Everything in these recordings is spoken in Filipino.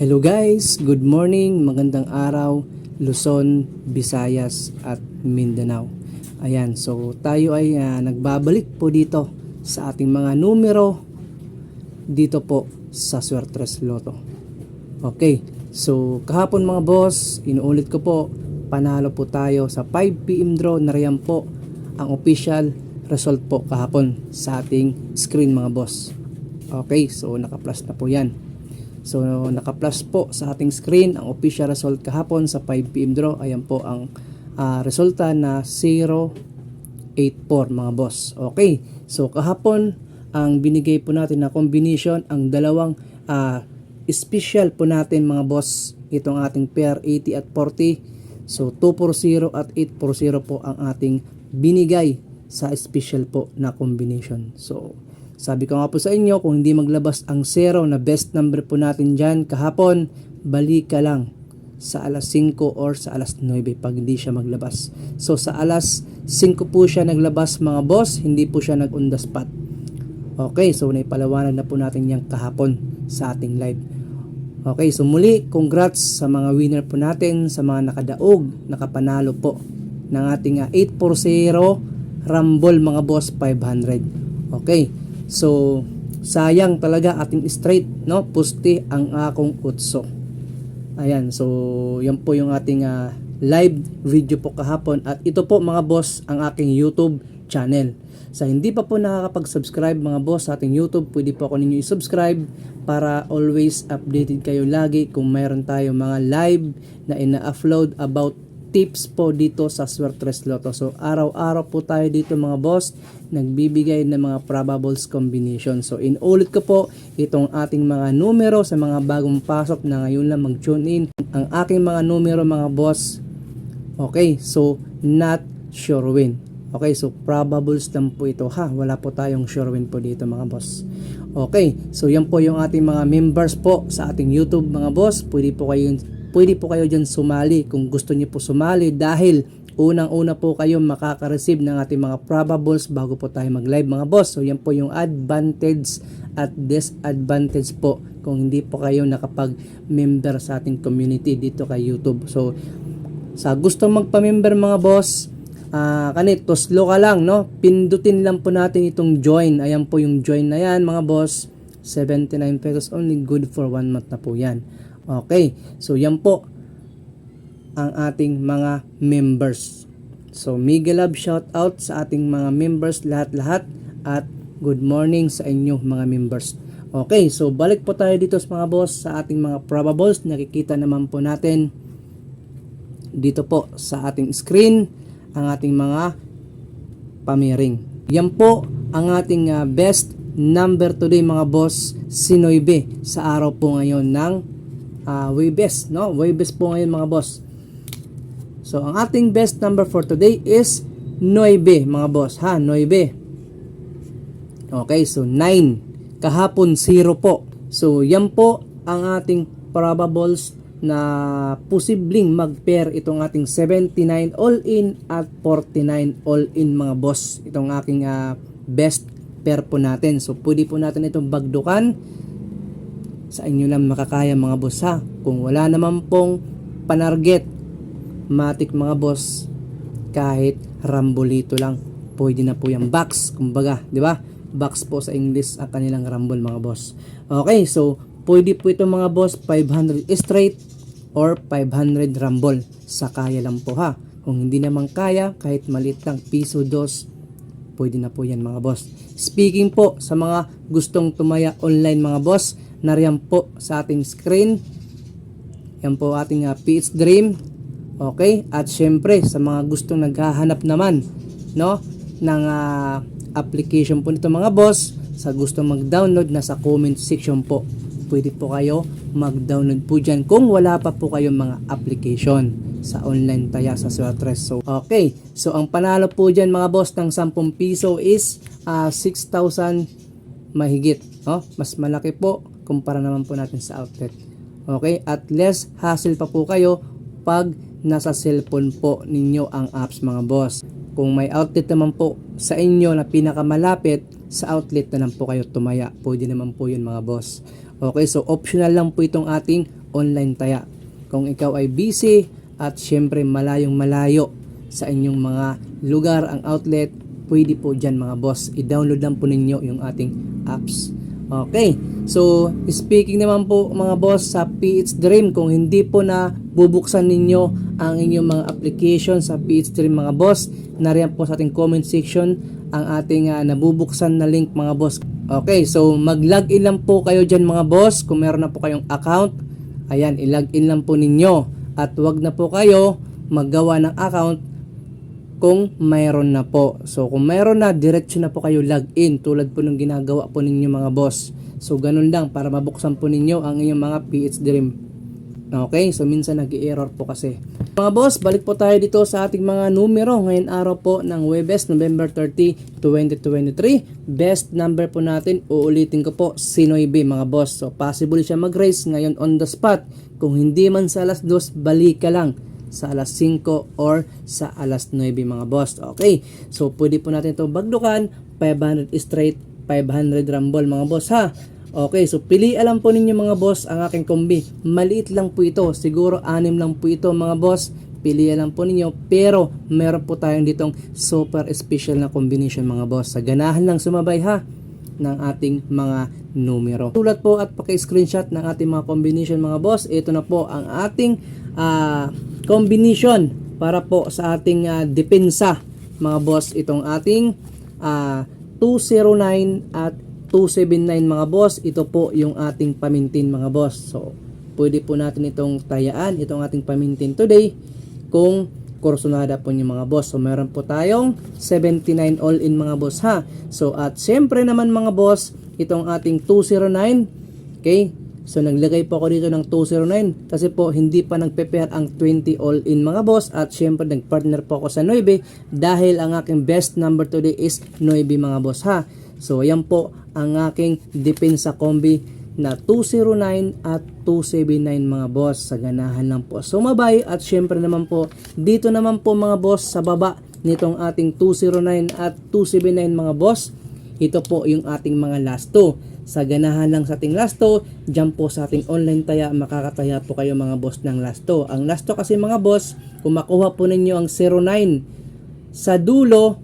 Hello guys, good morning, magandang araw, Luzon, Visayas at Mindanao. Ayan, so tayo ay ah, nagbabalik po dito sa ating mga numero dito po sa Suertres Lotto. Okay, so kahapon mga boss, inuulit ko po, panalo po tayo sa 5pm draw na riyan po ang official result po kahapon sa ating screen mga boss. Okay, so naka-plus na po yan. So naka-plus po sa ating screen ang official result kahapon sa 5pm draw. Ayan po ang ah, resulta na 084 mga boss. Okay, so kahapon ang binigay po natin na combination ang dalawang ah, special po natin mga boss itong ating pair 80 at 40 so 240 at 840 po ang ating binigay sa special po na combination so sabi ko nga po sa inyo kung hindi maglabas ang 0 na best number po natin dyan kahapon balik ka lang sa alas 5 or sa alas 9 pag hindi siya maglabas so sa alas 5 po siya naglabas mga boss hindi po siya nag on the spot Okay, so naipalawanan na po natin yung kahapon sa ating live. Okay, so muli, congrats sa mga winner po natin, sa mga nakadaog, nakapanalo po ng ating ah, 840 Rumble mga boss 500. Okay, so sayang talaga ating straight, no? Pusti ang akong utso. Ayan, so yan po yung ating ah, live video po kahapon at ito po mga boss ang aking YouTube channel. Sa hindi pa po nakakapag-subscribe mga boss sa ating YouTube, pwede po ako ninyo i-subscribe para always updated kayo lagi kung mayroon tayo mga live na ina-upload about tips po dito sa Swertres Lotto. So araw-araw po tayo dito mga boss nagbibigay ng mga probables combination. So inulit ko po itong ating mga numero sa mga bagong pasok na ngayon lang mag-tune in. Ang aking mga numero mga boss Okay, so not sure win. Okay, so probables lang po ito ha. Wala po tayong sure win po dito mga boss. Okay, so yan po yung ating mga members po sa ating YouTube mga boss. Pwede po kayo pwede po kayo diyan sumali kung gusto niyo po sumali dahil unang-una po kayo makaka-receive ng ating mga probables bago po tayo mag-live mga boss. So yan po yung advantage at disadvantage po kung hindi po kayo nakapag-member sa ating community dito kay YouTube. So sa gusto magpa-member mga boss, ah kanit, toslo ka lang, no? Pindutin lang po natin itong join. Ayan po yung join na yan, mga boss. 79 pesos only, good for one month na po yan. Okay, so yan po ang ating mga members. So, mega love shout out sa ating mga members lahat-lahat at good morning sa inyo mga members. Okay, so balik po tayo dito mga boss sa ating mga probables. Nakikita naman po natin dito po sa ating screen ang ating mga pamiring. Yan po ang ating ah, best number today mga boss Sinoybe sa araw po ngayon ng uh, Webes, no? Webes po ngayon mga boss. So ang ating best number for today is 9 mga boss, ha? 9. Okay, so 9. Kahapon 0 po. So yan po ang ating probables na posibleng mag-pair itong ating 79 all-in at 49 all-in mga boss. Itong aking ah, best pair po natin. So pwede po natin itong bagdukan sa inyo lang makakaya mga boss ha. Kung wala naman pong panarget, matik mga boss, kahit rambolito lang, pwede na po yung box, kumbaga, di ba? Box po sa English ang kanilang rumble mga boss. Okay, so pwede po ito mga boss 500 straight or 500 rumble sa kaya lang po ha. Kung hindi naman kaya, kahit maliit lang piso dos, pwede na po yan mga boss. Speaking po sa mga gustong tumaya online mga boss, nariyan po sa ating screen. Yan po ating uh, PH Dream. Okay? At syempre sa mga gustong naghahanap naman no ng ah, application po nito mga boss, sa gustong mag-download nasa comment section po. Pwede po kayo mag-download po dyan kung wala pa po kayong mga application sa online taya sa Swertres. So, okay. So, ang panalo po dyan mga boss ng 10 piso is ah, 6,000 mahigit. Oh, mas malaki po kumpara naman po natin sa outlet. Okay? At less hassle pa po kayo pag nasa cellphone po ninyo ang apps mga boss. Kung may outlet naman po sa inyo na pinakamalapit, sa outlet na lang po kayo tumaya. Pwede naman po yun mga boss. Okay, so optional lang po itong ating online taya. Kung ikaw ay busy at syempre malayong malayo sa inyong mga lugar ang outlet, pwede po dyan mga boss. I-download lang po ninyo yung ating apps. Okay, so speaking naman po mga boss sa PH Dream, kung hindi po na bubuksan ninyo ang inyong mga application sa PH Dream mga boss, nariyan po sa ating comment section ang ating ah, nabubuksan na link mga boss. Okay, so mag-login lang po kayo dyan mga boss kung meron na po kayong account. Ayan, i-login lang po ninyo at wag na po kayo maggawa ng account kung mayroon na po. So kung mayroon na, diretso na po kayo login tulad po ng ginagawa po ninyo mga boss. So ganun lang para mabuksan po ninyo ang inyong mga PH Dream. Okay, so minsan nag-error po kasi. Mga boss, balik po tayo dito sa ating mga numero. Ngayon araw po ng Webes, November 30, 2023. Best number po natin, uulitin ko po, Sinoy B mga boss. So possible siya mag-raise ngayon on the spot. Kung hindi man sa alas 2, balik ka lang sa alas 5 or sa alas 9 mga boss. Okay, so pwede po natin ito bagdukan, 500 straight, 500 rumble mga boss ha. Okay, so pili alam po ninyo mga boss ang aking kombi. Maliit lang po ito, siguro anim lang po ito mga boss. Pili lang po ninyo, pero meron po tayong ditong super special na combination mga boss. Sa ganahan lang sumabay ha ng ating mga numero. Tulad po at paki-screenshot ng ating mga combination mga boss. Ito na po ang ating ah, combination para po sa ating ah, depensa mga boss. Itong ating ah, 209 at 279 mga boss. Ito po yung ating pamintin mga boss. So, pwede po natin itong tayaan, itong ating pamintin today kung kursunada po yung mga boss. So, meron po tayong 79 all-in mga boss ha. So, at syempre naman mga boss, itong ating 209, okay? So, naglagay po ako dito ng 209 kasi po hindi pa nagpe-pair ang 20 all-in mga boss. At syempre nag-partner po ako sa 9 dahil ang aking best number today is 9 mga boss ha. So, ayan po ang aking depensa combi na 209 at 279 mga boss. Sa ganahan lang po. Sumabay at syempre naman po dito naman po mga boss sa baba nitong ating 209 at 279 mga boss. Ito po yung ating mga last two sa ganahan lang sa ating last two dyan po sa ating online taya makakataya po kayo mga boss ng last two ang last two kasi mga boss kung makuha po ninyo ang 09 sa dulo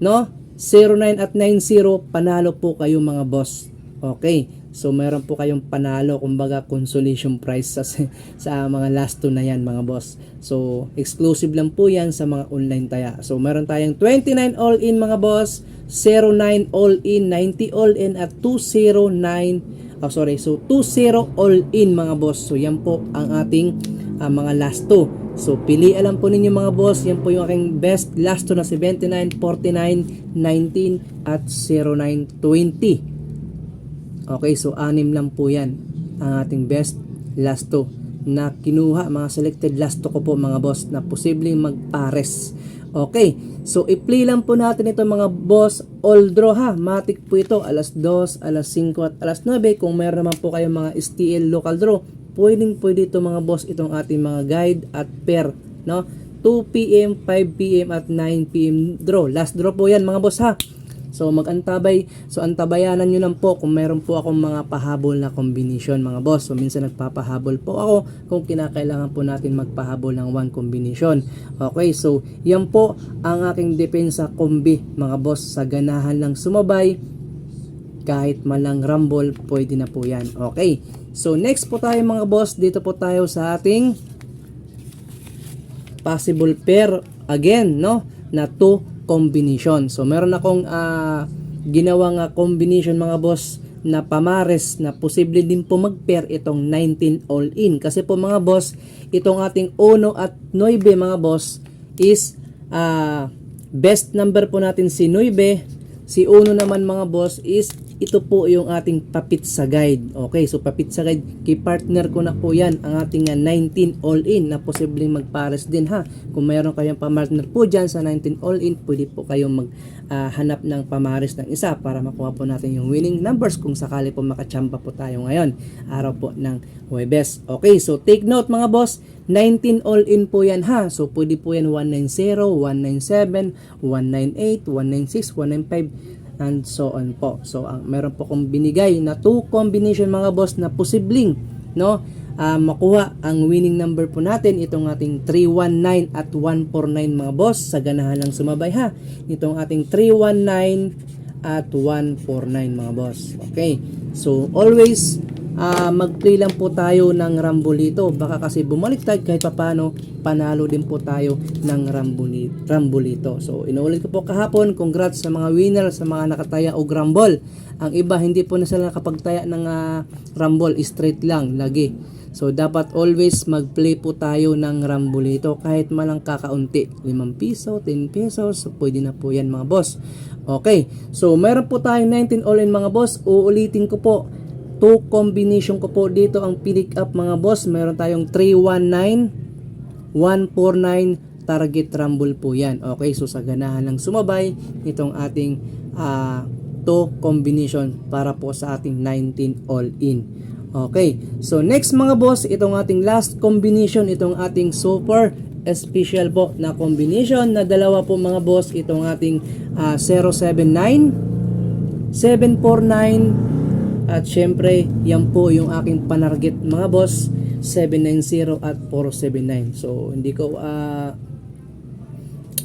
no? 09 at 90 panalo po kayo mga boss. Okay so meron po kayong panalo kumbaga consolation prize sa, sa mga last two na yan mga boss. So exclusive lang po yan sa mga online taya. So meron tayong 29 all in mga boss. 09 all in 90 all in at 209 oh sorry. So 20 all in mga boss. So yan po ang ating ah, mga last two. So, pili alam po ninyo mga boss, yan po yung aking best last two na 79, 49, 19, at 09, 20. Okay, so anim lang po yan ang ating best last two na kinuha mga selected last two ko po mga boss na posibleng magpares. Okay, so i-play lang po natin ito mga boss all draw ha. Matic po ito alas 2, alas 5 at alas 9 kung meron naman po kayong mga STL local draw pwedeng pwede ito mga boss itong ating mga guide at pair no 2 p.m., 5 p.m. at 9 p.m. draw. Last draw po yan mga boss ha. So mag-antabay, so antabayanan nyo lang po kung meron po akong mga pahabol na combination mga boss. So minsan nagpapahabol po ako kung kinakailangan po natin magpahabol ng one combination. Okay, so yan po ang aking depensa kombi mga boss. Sa ganahan lang sumabay, kahit malang rumble, pwede na po yan. Okay, so next po tayo mga boss, dito po tayo sa ating possible pair again, no? Na 2 combination. So, meron akong ah, ginawang ah, combination mga boss na pamares na posible din po mag-pair itong 19 all-in. Kasi po mga boss, itong ating 1 at 9 mga boss is ah, best number po natin si 9. Si 1 naman mga boss is ito po yung ating papit sa guide. Okay, so papit sa guide, kay partner ko na po yan ang ating ah, 19 all-in na posibleng magpares din ha. Kung mayroon kayong pamartner po dyan sa 19 all-in, pwede po kayong maghanap ng pamares ng isa para makuha po natin yung winning numbers kung sakali po makachamba po tayo ngayon. Araw po ng Huwebes. Okay, so take note mga boss, 19 all-in po yan ha. So pwede po yan 190, 197, 198, 196, 195, and so on po. So ang meron po kong binigay na two combination mga boss na posibleng no ah, makuha ang winning number po natin itong ating 319 at 149 mga boss. Sa ganahan lang sumabay ha? Itong ating 319 at 149 mga boss. Okay. So always ah, mag-play lang po tayo ng Rambolito. Baka kasi bumalik tayo kahit papano panalo din po tayo ng Ramboli- Rambolito. So inuulit ko po kahapon congrats sa mga winner sa mga nakataya o Rambol. Ang iba hindi po na sila nakapagtaya ng ah, Rumble straight lang lagi. So, dapat always mag-play po tayo ng Rambolito. Kahit malang kakaunti. 5 piso, 10 pesos, so pwede na po yan mga boss. Okay, so meron po tayong 19 all-in mga boss. Uulitin ko po, 2 combination ko po dito ang pick up mga boss. Meron tayong 319, 149 target rumble po yan. Okay, so sa ganahan lang sumabay itong ating ah, 2 combination para po sa ating 19 all-in. Okay, so next mga boss, itong ating last combination, itong ating super special po na combination na dalawa po mga boss, itong ating ah, 079, 749, at syempre, yan po yung aking panarget mga boss, 790 at 479. So, hindi ko ah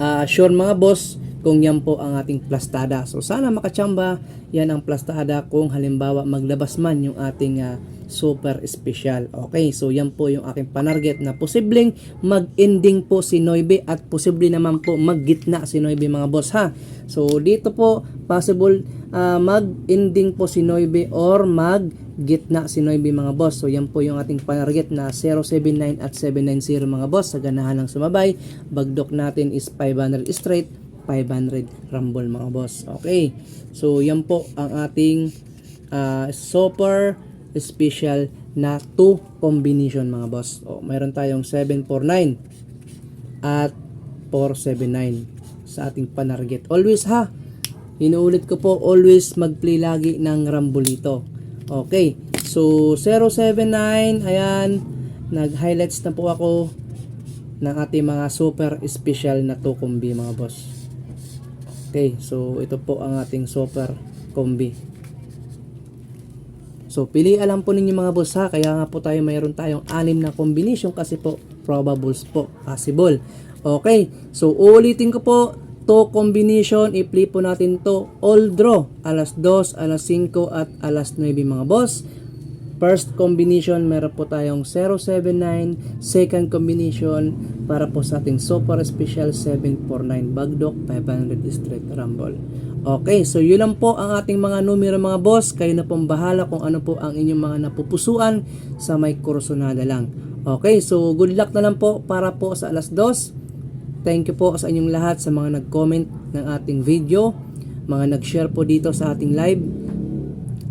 Ah, sure mga boss kung yan po ang ating plastada. So sana makachamba yan ang plastada kung halimbawa maglabas man yung ating ah, super special. Okay, so yan po yung aking panarget na posibleng mag-ending po si Noibe at posible naman po maggitna si Noibe mga boss ha. So dito po possible ah, mag-ending po si Noibe or mag gitna si Noibe mga boss. So yan po yung ating panarget na 079 at 790 mga boss. Sa ganahan ng sumabay, bagdok natin is 500 straight, 500 rumble mga boss. Okay. So yan po ang ating ah, super special na 2 combination mga boss. O, mayroon tayong 749 at 479 sa ating panarget. Always ha, Inuulit ko po, always mag-play lagi ng Rambolito. Okay. So, 079, ayan. Nag-highlights na po ako ng ating mga super special na to kombi mga boss. Okay. So, ito po ang ating super kombi. So, pili alam po ninyo mga boss ha. Kaya nga po tayo mayroon tayong anim na combination kasi po probables po. Possible. Okay. So, uulitin ko po to combination. I-play po natin to all draw. Alas 2, alas 5 at alas 9 mga boss. First combination, meron po tayong 079. Second combination, para po sa ating super special 749 Bagdok 500 straight rumble. Okay, so yun lang po ang ating mga numero mga boss. Kayo na pong bahala kung ano po ang inyong mga napupusuan sa may kursonada lang. Okay, so good luck na lang po para po sa alas 2. Thank you po sa inyong lahat sa mga nag-comment ng ating video, mga nag-share po dito sa ating live.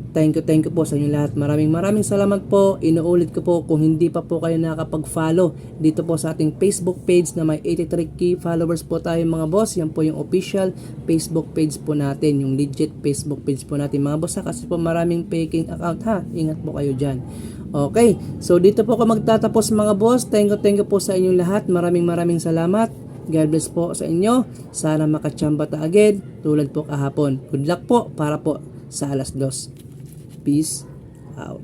Thank you, thank you po sa inyo lahat. Maraming maraming salamat po. Inuulit ko po kung hindi pa po kayo nakakapag-follow dito po sa ating Facebook page na may 83k followers po tayo mga boss. Yan po yung official Facebook page po natin. Yung legit Facebook page po natin mga boss ha. Kasi po maraming faking account ha. Ingat po kayo dyan. Okay. So dito po ako magtatapos mga boss. Thank you, thank you po sa inyong lahat. Maraming maraming salamat. God bless po sa inyo. Sana makachamba ta agad tulad po kahapon. Good luck po para po sa alas dos. Peace out.